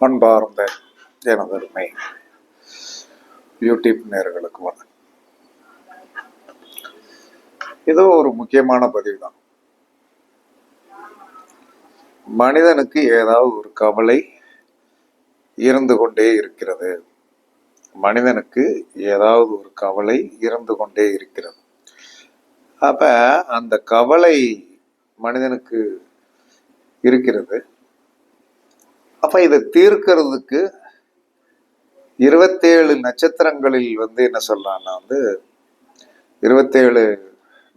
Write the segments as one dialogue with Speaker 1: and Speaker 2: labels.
Speaker 1: அன்பார்ந்த எனதருமை யூடியூப் நேர்களுக்கு வணக்கம். இது ஒரு முக்கியமான பதிவு தான் மனிதனுக்கு ஏதாவது ஒரு கவலை இருந்து கொண்டே இருக்கிறது. மனிதனுக்கு ஏதாவது ஒரு கவலை இருந்து கொண்டே இருக்கிறது. அப்ப அந்த கவலை மனிதனுக்கு இருக்கிறது. அப்போ இதை தீர்க்கிறதுக்கு இருபத்தேழு நட்சத்திரங்களில் வந்து என்ன சொல்லலாம்னா வந்து இருபத்தேழு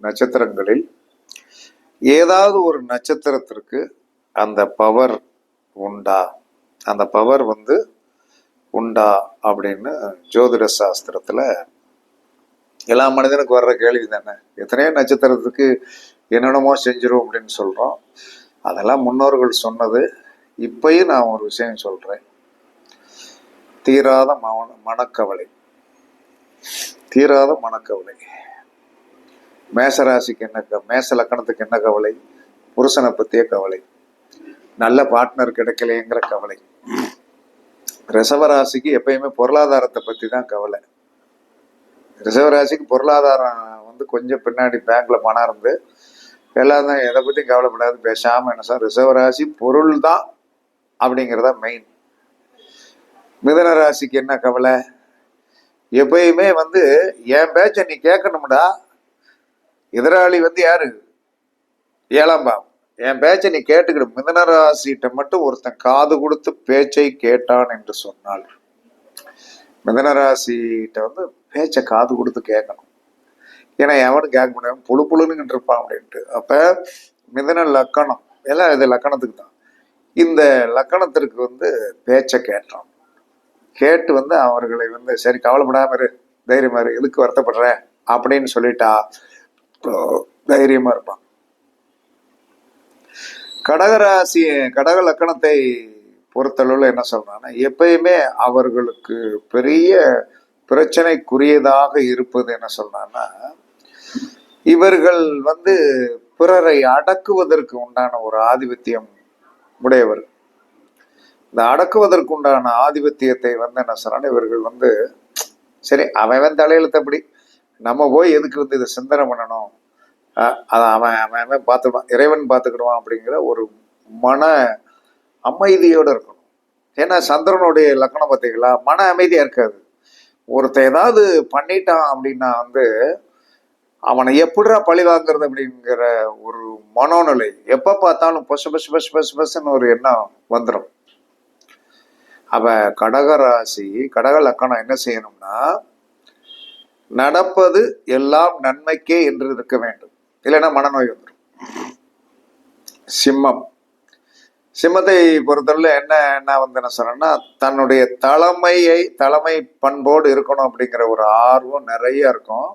Speaker 1: நட்சத்திரங்களில் ஏதாவது ஒரு நட்சத்திரத்திற்கு அந்த பவர் உண்டா? அந்த பவர் வந்து உண்டா அப்படின்னு ஜோதிட சாஸ்திரத்தில் எல்லா மனிதனுக்கு வர்ற கேள்வி தானே. எத்தனையோ நட்சத்திரத்துக்கு என்னென்னமோ செஞ்சிரும் அப்படின்னு சொல்கிறோம் அதெல்லாம் முன்னோர்கள் சொன்னது இப்பயும் நான் ஒரு விஷயம் சொல்றேன். தீராத மன மனக்கவலை. தீராத மனக்கவலை. மேசராசிக்கு என்ன க- மேச லக்கணத்துக்கு என்ன கவலை? புருஷனை பத்திய கவலை. நல்ல பார்ட்னர் கிடைக்கலையேங்கிற கவலை. ரிசவராசிக்கு எப்பயுமே பொருளாதாரத்தை பத்தி தான் கவலை. ரிசவராசிக்கு பொருளாதாரம் வந்து கொஞ்சம் பின்னாடி பேங்க்ல பணம் இருந்து எல்லாம் தான் எதை பத்தியும் கவலைப்படாது பேசாம என்ன சார் ரிசவராசி பொருள் தான். அப்படிங்கிறத மெயின் மிதன ராசிக்கு என்ன கவலை? எப்பயுமே வந்து என் பேச்சை நீ கேட்கணும்டா. எதிராளி வந்து யாரு? ஏழாம் பாவம். என் பேச்சை நீ கேட்டுக்கிடு. மிதன ராசிகிட்ட மட்டும் ஒருத்தன் காது கொடுத்து பேச்சை கேட்டான் என்று சொன்னாள் மிதன ராசிகிட்ட வந்து பேச்சை காது கொடுத்து கேட்கணும். ஏன்னா எவனும் கேட்க முடியாது புழு புழுன்னு இருப்பான் அப்படின்ட்டு. அப்போ மிதன லக்கணம். எல்லாம் இது லக்கணத்துக்கு தான். இந்த லக்கணத்திற்கு வந்து பேச்சை கேட்டோம். கேட்டு வந்து அவர்களை வந்து சரி கவலைப்படாம இரு தைரியமா இரு எதுக்கு வருத்தப்படுற? அப்படின்னு சொல்லிட்டா தைரியமா இருப்பான். கடகராசி கடக லக்கணத்தை பொறுத்தளவில் என்ன சொல்றாங்கன்னா எப்பயுமே அவர்களுக்கு பெரிய பிரச்சனைக்குரியதாக இருப்பது என்ன சொல்றாங்கன்னா இவர்கள் வந்து பிறரை அடக்குவதற்கு உண்டான ஒரு ஆதிபத்தியம் உடையவர். இந்த அடக்குவதற்கு உண்டான ஆதிபத்தியத்தை வந்து என்ன சொல்றாங்க இவர்கள் வந்து சரி அவன் தலையெழுத்தப்படி நம்ம போய் எதுக்கு வந்து இதை சிந்தனை பண்ணணும்? அதை அவன் அவன் அவன் பார்த்துடுவான் இறைவன் பார்த்துக்கிடுவான் அப்படிங்கிற ஒரு மன அமைதியோடு இருக்கணும். ஏன்னா சந்திரனுடைய லக்கணம் பார்த்தீங்களா? மன அமைதியாக இருக்காது. ஒருத்தன் ஏதாவது பண்ணிட்டான் அப்படின்னா வந்து அவனை எப்படிடா பழி வாங்குறது அப்படிங்கிற ஒரு மனோநிலை. எப்ப பார்த்தாலும் பசு பசு பசு பசு பசுன்னு ஒரு எண்ணம் வந்துடும் அவ கடகராசி கடக லக்கணம் என்ன செய்யணும்னா நடப்பது எல்லாம் நன்மைக்கே என்று இருக்க வேண்டும். இல்லைன்னா மனநோய் வந்துடும் சிம்மம். சிம்மத்தை பொறுத்தவரையில் என்ன என்ன வந்து என்ன சொல்றேன்னா தன்னுடைய தலைமையை தலைமை பண்போடு இருக்கணும் அப்படிங்கிற ஒரு ஆர்வம் நிறைய இருக்கும்.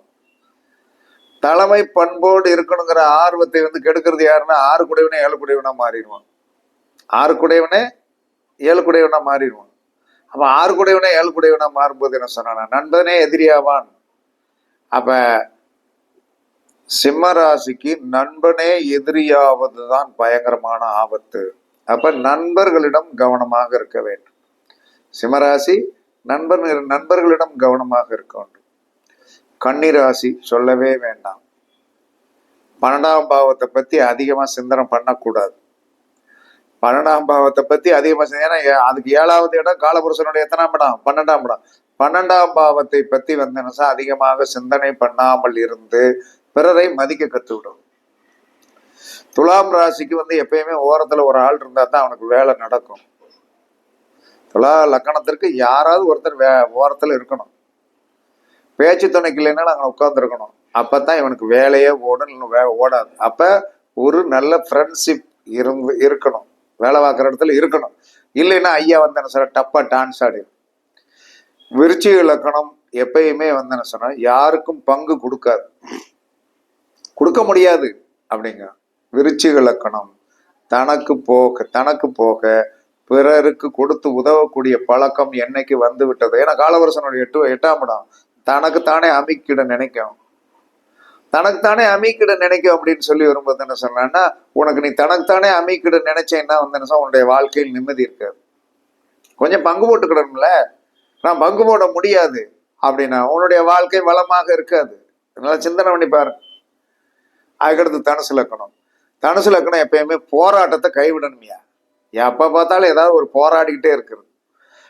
Speaker 1: தலைமை பண்போடு இருக்கணுங்கிற ஆர்வத்தை வந்து கெடுக்கிறது யாருன்னா ஆறு குடைவனே ஏழு குடைவனா மாறிடுவான். ஆறு குடைவனே ஏழு குடைவனா மாறிடுவான். அப்ப ஆறு குடைவனே ஏழு குடைவனா மாறும்போது என்ன சொன்னானா நண்பனே எதிரியாவான். அப்ப சிம்மராசிக்கு நண்பனே எதிரியாவது தான் பயங்கரமான ஆபத்து. அப்ப நண்பர்களிடம் கவனமாக இருக்க வேண்டும். சிம்மராசி நண்பர் நண்பர்களிடம் கவனமாக இருக்கணும். கன்னிராசி சொல்லவே வேண்டாம். பன்னெண்டாம் பாவத்தை பத்தி அதிகமா சிந்தனை பண்ணக்கூடாது. பன்னெண்டாம் பாவத்தை பத்தி அதிகமா சிந்தனை- ஏன்னா ஏ- அதுக்கு ஏழாவது இடம் காலபுருஷனுடைய எத்தனாம் இடம்? பன்னெண்டாம் இடம். பன்னெண்டாம் பாவத்தை பத்தி வந்து என்ன அதிகமாக சிந்தனை பண்ணாமல் இருந்து பிறரை மதிக்க கத்துவிடும். துலாம் ராசிக்கு வந்து எப்பயுமே ஓரத்துல ஒரு ஆள் இருந்தா தான் அவனுக்கு வேலை நடக்கும். துலா லக்கணத்திற்கு யாராவது ஒருத்தர் வே ஓரத்துல இருக்கணும். பேச்சு துணைக்கு இல்லைன்னா நாங்கள் உட்காந்துருக்கணும் அப்பதான் இவனுக்கு வேலையே ஓடும் இல்லை வே ஓடாது. அப்ப ஒரு நல்ல ஃப்ரெண்ட்ஷிப் இருந்து இருக்கணும். வேலை பார்க்குற இடத்துல இருக்கணும். இல்லைன்னா ஐயா வந்து என்ன சொல்ற டப்பா டான்ஸ் ஆடி. விருச்சி இலக்கணம் எப்பயுமே வந்து என்ன சொன்னா யாருக்கும் பங்கு கொடுக்காது. கொடுக்க முடியாது அப்படிங்க. விருச்சி இலக்கணம் தனக்கு போக தனக்கு போக பிறருக்கு கொடுத்து உதவக்கூடிய பழக்கம் என்னைக்கு வந்து விட்டது? ஏன்னா காலவரசனுடைய எட்டு எட்டாம் இடம். தனக்கு தானே அமைக்கிட நினைக்கும். தனக்குத்தானே அமைக்கிட நினைக்கும் அப்படின்னு சொல்லி வரும்போது என்ன சொல்லலாம்னா உனக்கு நீ தனக்குத்தானே அமைக்கிட நினைச்சேன்னா வந்து என்ன உன்னுடைய வாழ்க்கையில் நிம்மதி இருக்காது. கொஞ்சம் பங்கு போட்டுக்கிடணும்ல நான் பங்கு போட முடியாது அப்படின்னா உன்னுடைய வாழ்க்கை வளமாக இருக்காது. அதனால சிந்தனை பண்ணி பாரு. அதுக்கடுத்து தனுசு லக்கணம் தனுசு லக்கணம் எப்பயுமே போராட்டத்தை கைவிடணுமியா. எப்ப பார்த்தாலும் ஏதாவது ஒரு போராடிக்கிட்டே இருக்கிறது.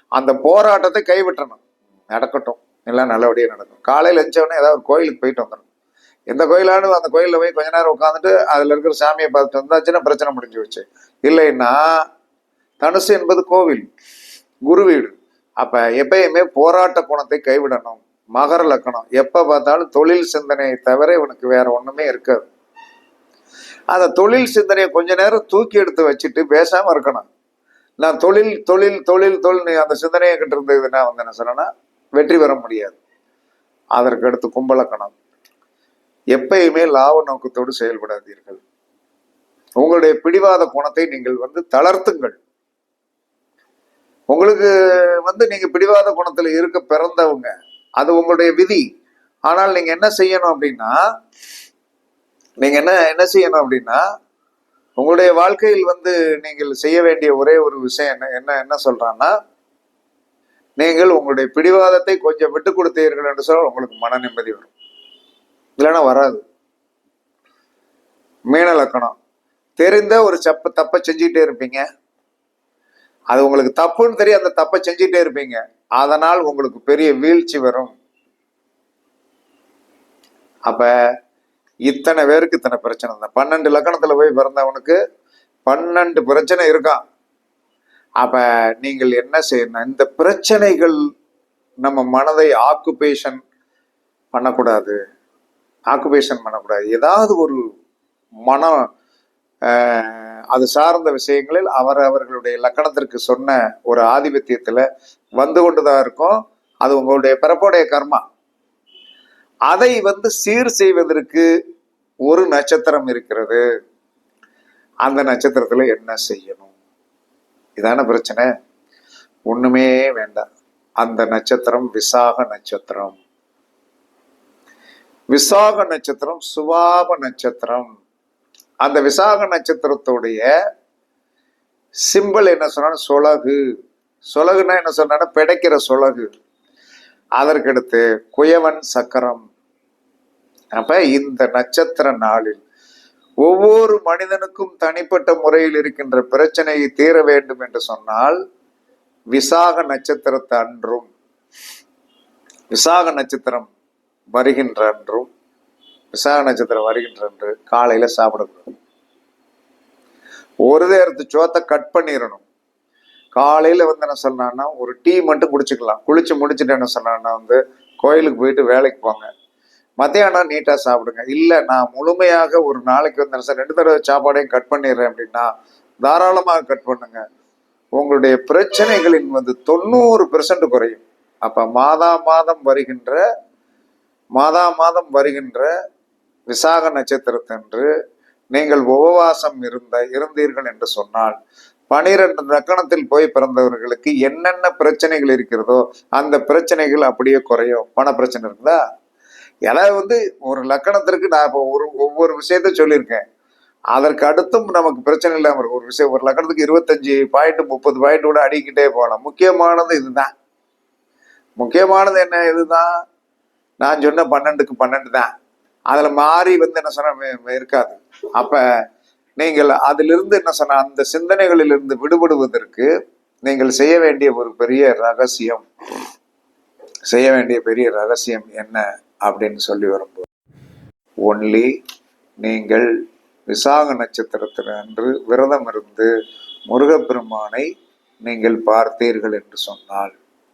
Speaker 1: அந்த போராட்டத்தை கைவிட்டணும். நடக்கட்டும். எல்லாம் நல்லபடியாக நடக்கும். காலையில் எழுந்தவொடனே ஏதாவது ஒரு கோயிலுக்கு போயிட்டு வந்துடணும். எந்த கோயிலானு அந்த கோயிலில் போய் கொஞ்ச நேரம் உட்காந்துட்டு அதில் இருக்கிற சாமியை பார்த்துட்டு வந்தாச்சுன்னா பிரச்சனை முடிஞ்சு வச்சு இல்லைன்னா தனுசு என்பது கோவில் குரு வீடு. அப்போ எப்பயுமே போராட்ட குணத்தை கைவிடணும். மகர லக்கணம். எப்போ பார்த்தாலும் தொழில் சிந்தனையை தவிர இவனுக்கு வேற ஒன்றுமே இருக்காது. அந்த தொழில் சிந்தனையை கொஞ்ச நேரம் தூக்கி எடுத்து வச்சுட்டு பேசாமல் இருக்கணும். நான் தொழில் தொழில் தொழில் தொழில் அந்த சிந்தனையை கிட்ட இருந்ததுன்னா வந்து என்ன சொன்னா வெற்றி பெற முடியாது. அதற்கு அடுத்து கும்பலக்கணம். எப்பயுமே லாப நோக்கத்தோடு செயல்படாதீர்கள். உங்களுடைய பிடிவாத குணத்தை நீங்கள் வந்து தளர்த்துங்கள். உங்களுக்கு வந்து நீங்க பிடிவாத குணத்துல இருக்க பிறந்தவங்க அது உங்களுடைய விதி. ஆனால் நீங்க என்ன செய்யணும் அப்படின்னா நீங்க என்ன என்ன செய்யணும் அப்படின்னா உங்களுடைய வாழ்க்கையில் வந்து நீங்கள் செய்ய வேண்டிய ஒரே ஒரு விஷயம் என்ன என்ன என்ன சொல்றான்னா நீங்கள் உங்களுடைய பிடிவாதத்தை கொஞ்சம் விட்டு கொடுத்தீர்கள் என்று சொன்னால் உங்களுக்கு மன நிம்மதி வரும். இல்லைன்னா வராது. மீன லக்கணம். தெரிந்த ஒரு சப்ப தப்பை செஞ்சுக்கிட்டே இருப்பீங்க. அது உங்களுக்கு தப்புன்னு தெரியும் அந்த தப்பை செஞ்சுட்டே இருப்பீங்க. அதனால் உங்களுக்கு பெரிய வீழ்ச்சி வரும். அப்ப இத்தனை பேருக்கு இத்தனை பிரச்சனை தான். பன்னெண்டு லக்கணத்துல போய் பிறந்தவனுக்கு பன்னெண்டு பிரச்சனை இருக்கான் அப்ப நீங்கள் என்ன செய்யணும்? இந்த பிரச்சனைகள் நம்ம மனதை ஆக்குபேஷன் பண்ணக்கூடாது. ஆக்குபேஷன் பண்ணக்கூடாது. ஏதாவது ஒரு மனம் அது சார்ந்த விஷயங்களில் அவர் அவர்களுடைய லக்கணத்திற்கு சொன்ன ஒரு ஆதிபத்தியத்தில் வந்து கொண்டு தான் இருக்கும். அது உங்களுடைய பிறப்புடைய கர்மா. அதை வந்து சீர் செய்வதற்கு ஒரு நட்சத்திரம் இருக்கிறது. அந்த நட்சத்திரத்தில் என்ன செய்யணும்? இதான பிரச்சனை. ஒண்ணுமே வேண்டாம். அந்த நட்சத்திரம் விசாக நட்சத்திரம். விசாக நட்சத்திரம் சுபாப நட்சத்திரம். அந்த விசாக நட்சத்திரத்துடைய சிம்பிள் என்ன சொன்னா சொலகு. சொலகுன்னா என்ன சொன்னா பிடைக்கிற சொலகு. அதற்கடுத்து குயவன் சக்கரம். அப்ப இந்த நட்சத்திர நாளில் ஒவ்வொரு மனிதனுக்கும் தனிப்பட்ட முறையில் இருக்கின்ற பிரச்சனையை தீர வேண்டும் என்று சொன்னால் விசாக நட்சத்திரத்தை அன்றும் விசாக நட்சத்திரம் வருகின்ற அன்றும் விசாக நட்சத்திரம் வருகின்ற அன்று காலையில சாப்பிடக்கூடாது. ஒரு நேரத்து சோத்தை கட் பண்ணிடணும். காலையில வந்து என்ன சொன்னான்னா ஒரு டீ மட்டும் குடிச்சுக்கலாம். குளிச்சு முடிச்சுட்டு என்ன சொன்னான்னா வந்து கோயிலுக்கு போயிட்டு வேலைக்கு போங்க. மத்தியானம் நீட்டாக சாப்பிடுங்க. இல்லை நான் முழுமையாக ஒரு நாளைக்கு வந்து சார் ரெண்டு தடவை சாப்பாடையும் கட் பண்ணிடுறேன் அப்படின்னா தாராளமாக கட் பண்ணுங்க. உங்களுடைய பிரச்சனைகளின் வந்து தொண்ணூறு பெர்சன்ட் குறையும். அப்போ மாதா மாதம் வருகின்ற மாதா மாதம் வருகின்ற விசாக நட்சத்திரத்தன்று நீங்கள் உபவாசம் இருந்த இருந்தீர்கள் என்று சொன்னால் பனிரெண்டு லக்கணத்தில் போய் பிறந்தவர்களுக்கு என்னென்ன பிரச்சனைகள் இருக்கிறதோ அந்த பிரச்சனைகள் அப்படியே குறையும். பண பிரச்சனை இருக்குதா? ஏன்னா வந்து ஒரு லக்கணத்திற்கு நான் இப்போ ஒரு ஒவ்வொரு விஷயத்த சொல்லியிருக்கேன். அதற்கு அடுத்தும் நமக்கு பிரச்சனை இல்லாமல் இருக்கும். ஒரு விஷயம் ஒரு லக்கணத்துக்கு இருபத்தஞ்சு பாயிண்ட் முப்பது பாயிண்ட் கூட அடிக்கிட்டே போகலாம். முக்கியமானது இதுதான். முக்கியமானது என்ன இதுதான்? நான் சொன்ன பன்னெண்டுக்கு பன்னெண்டு தான். அதில் மாறி வந்து என்ன சொன்ன இருக்காது. அப்போ நீங்கள் அதிலிருந்து என்ன சொன்ன அந்த சிந்தனைகளிலிருந்து விடுபடுவதற்கு நீங்கள் செய்ய வேண்டிய ஒரு பெரிய ரகசியம் செய்ய வேண்டிய பெரிய ரகசியம் என்ன? அப்படின்னு சொல்லி வரும்போது ஒன்லி நீங்கள் விசாக நட்சத்திரத்தில் அன்று விரதம் இருந்து முருகப்பெருமானை நீங்கள் பார்த்தீர்கள் என்று சொன்னால்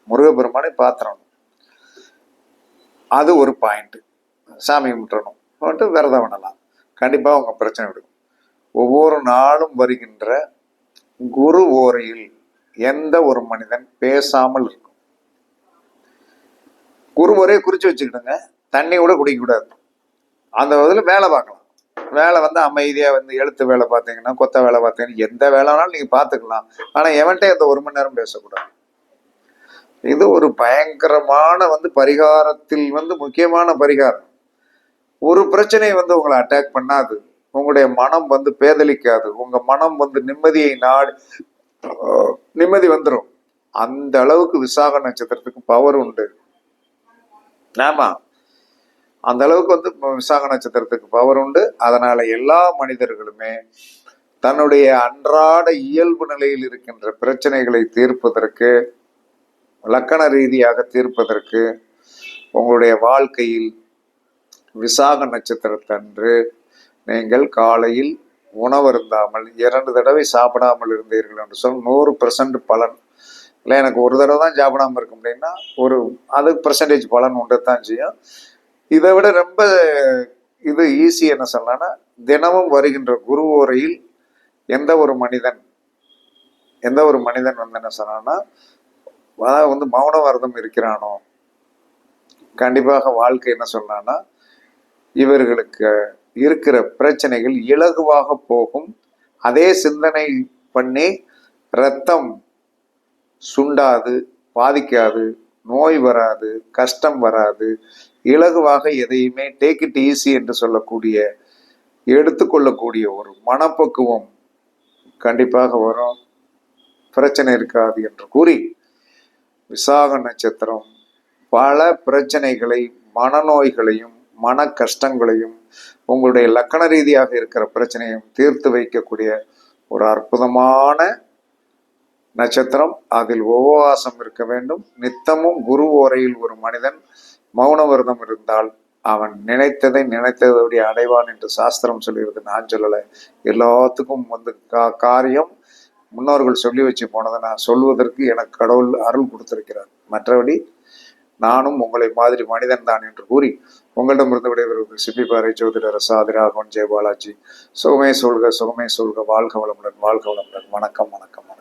Speaker 1: முருகப்பெருமானை பாத்திரணும் அது ஒரு பாயிண்ட் சாமி கும்பிட்டணும் போட்டு விரதம் பண்ணலாம் கண்டிப்பாக உங்கள் பிரச்சனை விடும் ஒவ்வொரு நாளும் வருகின்ற குரு ஓரையில் எந்த ஒரு மனிதன் பேசாமல் இருக்கும். குரு ஒரே குறிச்சு வச்சுக்கிடுங்க. தண்ணி கூட குடிக்கக்கூடாது அந்த இதில் வேலை பார்க்கலாம். வேலை வந்து அமைதியாக வந்து எழுத்து வேலை பார்த்தீங்கன்னா கொத்த வேலை பார்த்தீங்கன்னா எந்த வேலை நீங்கள் பார்த்துக்கலாம். ஆனால் எவன்கிட்ட அந்த ஒரு மணி நேரம் பேசக்கூடாது. இது ஒரு பயங்கரமான வந்து பரிகாரத்தில் வந்து முக்கியமான பரிகாரம். ஒரு பிரச்சனை வந்து உங்களை அட்டாக் பண்ணாது. உங்களுடைய மனம் வந்து பேதலிக்காது. உங்க மனம் வந்து நிம்மதியை நாடு நிம்மதி வந்துடும் அந்த அளவுக்கு விசாக நட்சத்திரத்துக்கு பவர் உண்டு. ஆமா. அந்த அளவுக்கு வந்து விசாக நட்சத்திரத்துக்கு பவர் உண்டு. அதனால எல்லா மனிதர்களுமே தன்னுடைய அன்றாட இயல்பு நிலையில் இருக்கின்ற பிரச்சனைகளை தீர்ப்பதற்கு லக்கண ரீதியாக தீர்ப்பதற்கு உங்களுடைய வாழ்க்கையில் விசாக நட்சத்திரத்தன்று நீங்கள் காலையில் உணவருந்தாமல் இரண்டு தடவை சாப்பிடாமல் இருந்தீர்கள் என்று சொல் நூறு பர்சன்ட் பலன். இல்லை எனக்கு ஒரு தடவை தான் சாப்பிடாமல் இருக்க முடியும்னா ஒரு அது பர்சன்டேஜ் பலன் உண்டு தான் செய்யும். இதை விட ரொம்ப இது ஈஸி என்ன சொல்லலாம்னா தினமும் வருகின்ற குரு ஓரையில் எந்த ஒரு மனிதன் எந்த ஒரு மனிதன் வந்து என்ன சொன்னான்னா அதாவது வந்து மௌன விரதம் இருக்கிறானோ கண்டிப்பாக வாழ்க்கை என்ன சொன்னான்னா இவர்களுக்கு இருக்கிற பிரச்சனைகள் இலகுவாக போகும். அதே சிந்தனை பண்ணி ரத்தம் சுண்டாது பாதிக்காது நோய் வராது கஷ்டம் வராது இலகுவாக எதையுமே டேக் இட் ஈஸி என்று சொல்லக்கூடிய எடுத்துக்கொள்ளக்கூடிய ஒரு மனப்பக்குவம் கண்டிப்பாக வரும். பிரச்சனை இருக்காது என்று கூறி விசாக நட்சத்திரம் பல பிரச்சனைகளை மனநோய்களையும் மன கஷ்டங்களையும் உங்களுடைய லக்கண ரீதியாக இருக்கிற பிரச்சனையும் தீர்த்து வைக்கக்கூடிய ஒரு அற்புதமான நட்சத்திரம். அதில் உபவாசம் இருக்க வேண்டும். நித்தமும் குரு ஓரையில் ஒரு மனிதன் மௌன விரதம் இருந்தால் அவன் நினைத்ததை நினைத்ததோடைய அடைவான் என்று சாஸ்திரம் சொல்லியிருக்கு. நான் சொல்லலை. எல்லாத்துக்கும் வந்து கா காரியம் முன்னோர்கள் சொல்லி வச்சு போனதை நான் சொல்வதற்கு எனக்கு கடவுள் அருள் கொடுத்திருக்கிறார். மற்றபடி நானும் உங்களை மாதிரி மனிதன் தான் என்று கூறி உங்களிடமிருந்து விடைபெறுவது சிப்பிப்பாறை ஜோதிடர் சாதி ராகவன் ஜெயபாலாஜி. சுகமே சொல்க சுகமே சொல்க வாழ்க வளமுடன் வாழ்க வளமுடன். வணக்கம் வணக்கம் வணக்கம்.